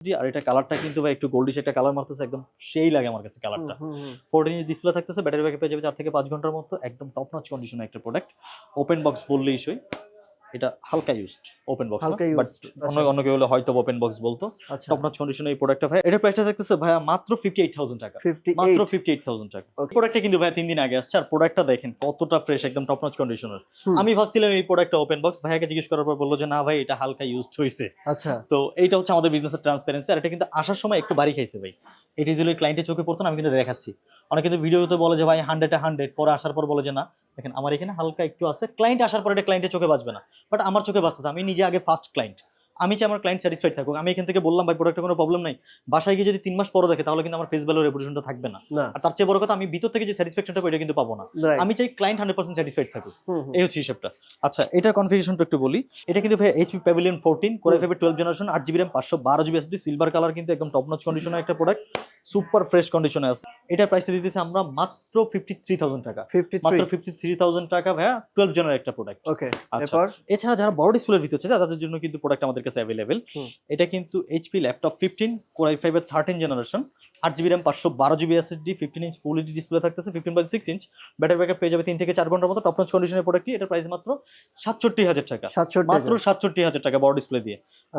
জি আর এটা কালারটা কিন্তু ভাই একটু গোল্ডিশ একটা কালার মারতেছে একদম সেই লাগে আমার কাছে কালারটা ফোরটিন ইঞ্চ ডিসপ্লে থাকতেছে ব্যাটারি ব্যাকআপ পেয়ে যাবে চার থেকে পাঁচ ঘণ্টার মতো একদম টপ নচ কন্ডিশনের একটা প্রোডাক্ট ওপেন বক্স বললেই সই। এটা হালকা ইউজড ওপেন বক্স হালকা বাট অন্য আচ্ছা। অন্য কেউ হলে হয়তো ওপেন বক্স বলতো। আচ্ছা। টপ নচ কন্ডিশনের এই প্রোডাক্টটা ভাই এটা প্রাইসটা থাকতেছে ভাইয়া মাত্র ফিফটি এইট থাউজেন্ড টাকা মাত্র ফিফটি এইট থাউজেন্ড টাকা প্রোডাক্টটা কিন্তু ভাই তিন দিন আগে আসছে আর প্রোডাক্টটা দেখেন কতটা ফ্রেশ একদম টপ নচ কন্ডিশনার আমি ভাবছিলাম এই প্রোডাক্টটা ওপেন বক্স ভাইয়াকে জিজ্ঞেস করার পর বলল যে না ভাই এটা হালকা ইউজড হয়েছে আচ্ছা। তো এইটা হচ্ছে আমাদের বিজনেসের ট্রান্সপারেন্সি আর এটা কিন্তু আসার সময় একটু বাড়ি খাইছে ভাই। এটা যদি ক্লায়েন্টের চোখে পড়তো না আমি কিন্তু দেখাচ্ছি। অনেক কিন্তু ভিডিওতে বলে যে ভাই হান্ড্রেডে হান্ড্রেড পরে আসার পর বলে যে না। দেখেন আমার এখানে হালকা একটু আছে। ক্লায়েন্ট আসার পর এটা ক্লায়েন্টের চোখে বাঁচবে না। বাট আমার চোখে বাঁচতেছে আমি নিজে আগে ফার্স্ট ক্লায়েন্ট আমি চাই আমার ক্লায়েন্ট স্যাটিসফাইড থাকুক। আমি এখান থেকে বললাম ভাই প্রোডাক্টে কোনো প্রবলেম নাই। বাসায় গিয়ে যদি তিন মাস পরে দেখে তাহলে কিন্তু আমার ফেস ভ্যালু রেপুটেশনটা থাকবে না। আর তার চেয়ে বড় কথা আমি ভিতর থেকে যে স্যাটিসফ্যাকশনটা এটা কিন্তু পাবো না। আমি চাই ক্লায়েন্ট হান্ড্রেড পার্সেন্ট স্যাটিসফাইড থাকুক। এই হচ্ছে হিসাবটা। আচ্ছা এটার কনফিগারেশনটা একটু বলি। এটা কিন্তু ভাই HP Pavilion fourteen core i hmm. Twelve generation আট জিবি র্যাম পাঁচশো বারো জিবি এসডি সিলভার কালার কিন্তু একদম টপ নচ কন্ডিশনের একটা প্রোডাক্ট সুপার ফ্রেশ কন্ডিশনে আছে। এটার প্রাইসটা দিতেছি আমরা মাত্র ফিফটি থ্রি থাউজেন্ড টাকা। 53 মাত্র ফিফটি থ্রি থাউজেন্ড টাকা ভাইয়া টুয়েলভ জেনারের একটা প্রোডাক্ট ওকে আচ্ছা। এরপর? এছাড়া যারা বড় ডিসপ্লের ভিতর চায় তাদের জন্য কিন্তু প্রোডাক্ট আমাদের কাছে অ্যাভেলেবেল এটা কিন্তু HP laptop fifteen core i ফাইভের থার্টিন জেনারেশন আট জিবি র্যাম পাঁচশো বারো GB SSD fifteen inch full HD display থাকতেছে fifteen point six inch battery backup পেয়ে যাবে তিন থেকে চার ঘণ্টার মতো। টপ নচ কন্ডিশনের প্রোডাক্টটি এটার প্রাইস মাত্র সাতষট্টি হাজার টাকা। মাত্র সাতষট্টি হাজার টাকা বড় ডিসপ্লে দিয়ে।